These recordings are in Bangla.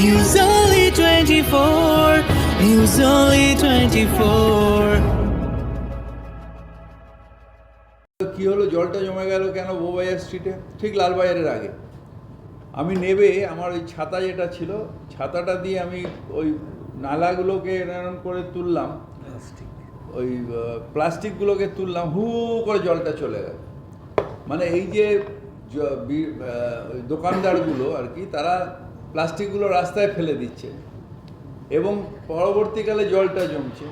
News Only 24. News Only 24. কি হলো? জলটা জমে গেল কেন? বউবাজার স্ট্রিটে ঠিক লালবাজারের আগে। আমি নেবে আমার ওই ছাতা যেটা ছিল ছাতাটা দিয়ে আমি ওই নালাগুলোকে এরকম করে তুললাম। ওই প্লাস্টিকগুলোকে তুললাম হু করে জলটা চলে গেল। মানে এই যে দোকানদারগুলো আর কি তারা প্লাস্টিকগুলো রাস্তায় ফেলে দিচ্ছে এবং পরবর্তীকালে জলটা জমছে।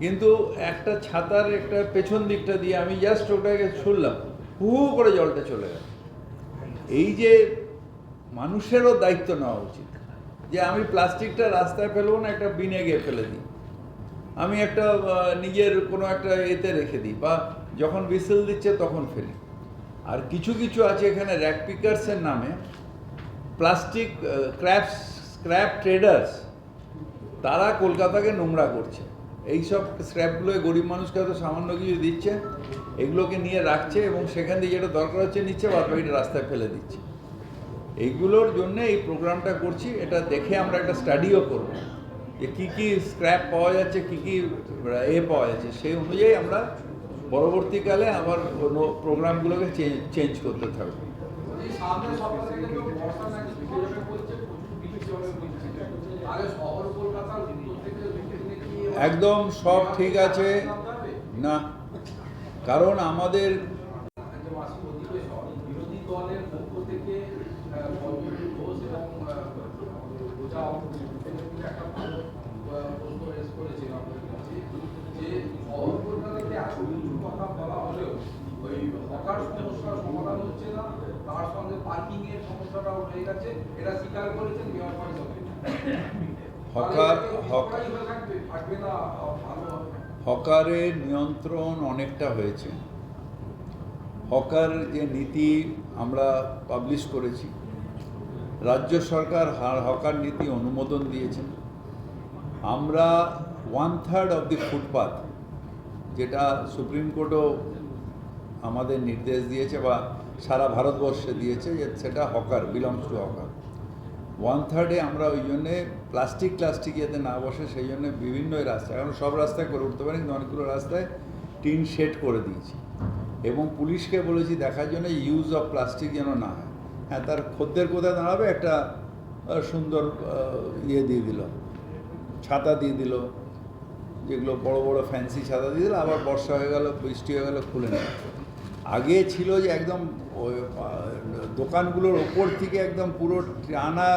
কিন্তু একটা ছাতার একটা পেছন দিকটা দিয়ে আমি জাস্ট ওটাকে ছুড়লাম, হু করে জলটা চলে গেল। এই যে মানুষেরও দায়িত্ব নেওয়া উচিত যে আমি প্লাস্টিকটা রাস্তায় ফেলব না, একটা বিনে গিয়ে ফেলে দিই। আমি একটা নিজের কোনো একটা এতে রেখে দিই বা যখন বিসেল দিচ্ছে তখন ফেলি। আর কিছু কিছু আছে এখানে র্যাক পিকার্সের নামে প্লাস্টিক ক্র্যাপ স্ক্র্যাপ ট্রেডার্স, তারা কলকাতাকে নোংরা করছে। এই সব স্ক্র্যাপগুলো গরিব মানুষকে হয়তো সামান্য কিছু দিচ্ছে, এগুলোকে নিয়ে রাখছে এবং সেখান থেকে যেটা দরকার হচ্ছে নিচ্ছে বাদ বাকিটা রাস্তায় ফেলে দিচ্ছে। এইগুলোর জন্য এই প্রোগ্রামটা করছি, এটা দেখে আমরা একটা স্টাডিও করব, যে কী কী স্ক্র্যাপ পাওয়া যাচ্ছে, কী কী, এ পাওয়া যাচ্ছে। সেই অনুযায়ী আমরা পরবর্তীকালে আবার প্রোগ্রামগুলোকে চেঞ্জ করতে থাকব। একদম সব ঠিক আছে। না কারণ আমাদের কথা বলা হলেও ওই হকার সমস্যার সমাধান হচ্ছে না? তার সঙ্গে পার্কিং এর সমস্যাটাও রয়ে গেছে। এটা স্বীকার করেছেন মেয়র পরিষদে। হকার হবে। হকারের নিয়ন্ত্রণ অনেকটা হয়েছে। হকার যে নীতি আমরা পাবলিশ করেছি রাজ্য সরকার হকার নীতি অনুমোদন দিয়েছেন আমরা one third of the footpath যেটা সুপ্রিম কোর্টও আমাদের নির্দেশ দিয়েছে বা সারা ভারতবর্ষে দিয়েছে যে সেটা hawker belongs to hawker one থার্ডে আমরা ওই জন্যে প্লাস্টিক প্লাস্টিক যাতে না বসে সেই জন্য বিভিন্ন রাস্তায়, এখন সব রাস্তায় করে উঠতে পারি কিন্তু অনেকগুলো রাস্তায় টিন শেড করে দিয়েছি। এবং পুলিশকে বলেছি, দেখার জন্য ইউজ অফ প্লাস্টিক যেন না হয়। হ্যাঁ তার খদ্দের কোথায় দাঁড়াবে? একটা সুন্দর ইয়ে দিয়ে দিল, ছাতা দিয়ে দিল, যেগুলো বড় বড় ফ্যান্সি ছাতা দিয়ে দিল, আবার বর্ষা হয়ে গেল, বৃষ্টি হয়ে গেল, খুলে নিল। আগে ছিল যে একদম দোকানগুলোর ওপর থেকে একদম পুরো টানা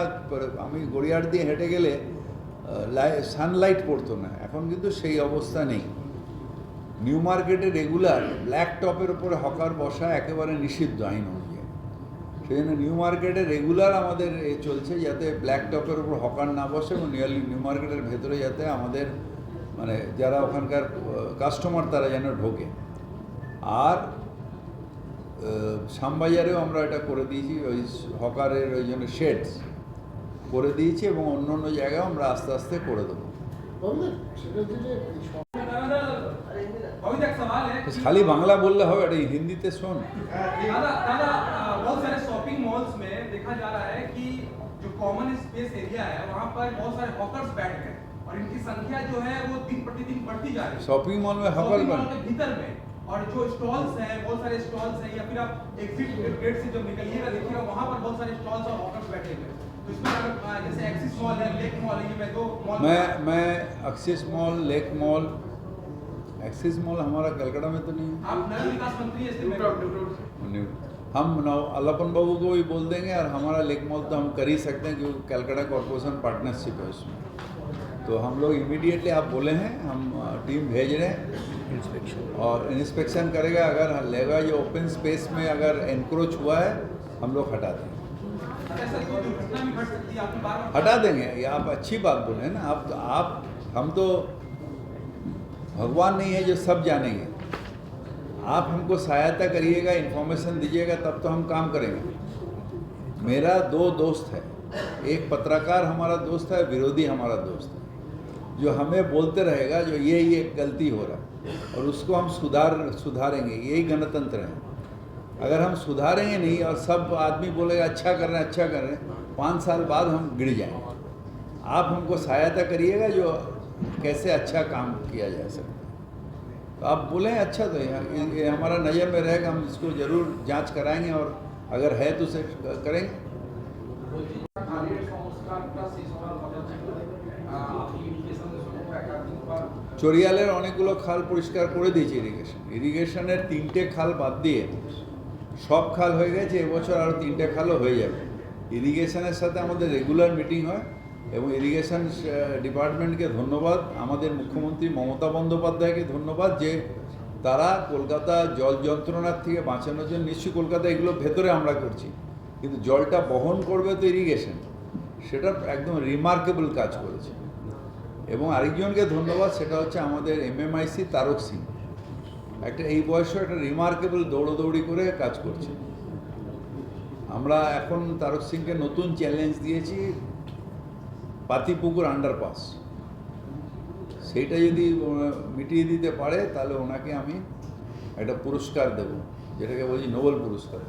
আমি গড়িয়ার দিয়ে হেঁটে গেলে সানলাইট পড়তো না। এখন কিন্তু সেই অবস্থা নেই। নিউ মার্কেটে রেগুলার ব্ল্যাক টপের উপরে হকার বসা একেবারে নিষিদ্ধ আইন অনুযায়ী। সেই জন্য নিউ মার্কেটে রেগুলার আমাদের এ চলছে যাতে ব্ল্যাক টপের উপর হকার না বসে এবং নিয়ারলি নিউ মার্কেটের ভেতরে যাতে আমাদের মানে যারা ওখানকার কাস্টমার তারা যেন ঢোকে। আর শ্যামবাজারেও আমরা এটা করে দিয়েছি ওই হকারের ওই জন্য শেডস করে দিয়েছি এবং অন্য অন্য জায়গায় আমরা আস্তে আস্তে করে দেবো अभी तक सवाल है कि- খালি বাংলা বললে হবে এটা হিন্দিতে শোন दादा दादा अ, बहुत सारे शॉपिंग मॉल्स में देखा जा रहा है कि जो कॉमन स्पेस एरिया है वहाँ पर बहुत सारे हॉकर्स बैठ गए और इनकी संख्या जो है वो दिन प्रतिदिन बढ़ती जा रही है शॉपिंग मॉल में हकल शॉपिंग मॉल बन के भीतर में और जो स्टॉल्स हैं बहुत सारे स्टॉल्स हैं या फिर आप एग्जिट गेट से जब निकलिएगा देखिएगा वहाँ पर बहुत सारे स्टॉल्स और हॉकर्स बैठे हुए हैं। तो इसमें अगर अ, जैसे एक्सिस मॉल है लेक मॉल है ये मैं मैं मैं Axis mall lake mall Axis mall हमारा कलकत्ता में तो नहीं आप नगर विकास मंत्री हैं, इसलिए मैं- हम नौ अल्लापन बाबू को भी बोल देंगे और हमारा लेक मॉल तो हम कर ही सकते हैं क्योंकि कलकत्ता कॉरपोरेशन पार्टनरशिप है उसमें। तो हम लोग इमीडिएटली आप बोले हैं हम टीम भेज रहे हैं। इंस्पेक्शन और इंस्पेक्शन करेगा अगर लेगा जो ओपन स्पेस में अगर एनक्रोच हुआ है हम लोग हटा देंगे। है हटा देंगे ये आप अच्छी बात बोले हैं ना। आप तो आप हम तो भगवान नहीं है जो सब जानेंगे। आप हमको सहायता करिएगा इन्फॉर्मेशन दीजिएगा तब तो हम काम करेंगे। मेरा दो दोस्त है। एक पत्रकार हमारा दोस्त है विरोधी हमारा दोस्त है। जो हमें बोलते रहेगा जो ये ये गलती हो रहा है और उसको हम सुधार सुधारेंगे यही गणतंत्र है। अगर हम सुधारेंगे नहीं और सब आदमी बोलेगा अच्छा कर रहे हैं अच्छा कर रहे हैं पाँच साल बाद हम गिर जाएँगे। आप हमको सहायता करिएगा जो कैसे अच्छा काम किया जा सकता है। तो आप बोलें अच्छा तो ये, ये हमारा नज़र में रहेगा हम इसको ज़रूर जाँच कराएँगे और अगर है तो उसे करेंगे। চরিয়ালের অনেকগুলো খাল পরিষ্কার করে দিয়েছে ইরিগেশন ইরিগেশনের তিনটে খাল বাদ দিয়ে সব খাল হয়ে গেছে, এবছর আরও তিনটে খালও হয়ে যাবে। ইরিগেশনের সাথে আমাদের রেগুলার মিটিং হয় এবং ইরিগেশন ডিপার্টমেন্টকে ধন্যবাদ। আমাদের মুখ্যমন্ত্রী মমতা বন্দ্যোপাধ্যায়কে ধন্যবাদ যে তারা কলকাতা জল যন্ত্রণার থেকে বাঁচানোর জন্য নিশ্চয়ই কলকাতা এগুলো ভেতরে আমরা করছি। কিন্তু জলটা বহন করবে তো ইরিগেশন সেটা একদম রিমার্কেবল কাজ করেছে। এবং আরেকজনকে ধন্যবাদ, সেটা হচ্ছে আমাদের এমএমআইসি তারক সিং। একটা এই বয়সে একটা রিমার্কেবল দৌড়োদৌড়ি করে কাজ করছে। আমরা এখন তারক সিংকে নতুন চ্যালেঞ্জ দিয়েছি, পাতিপুকুর আন্ডারপাস সেইটা যদি মিটিয়ে দিতে পারে, তাহলে ওনাকে আমি একটা পুরস্কার দেব, যেটাকে বলছি নোবেল পুরস্কার।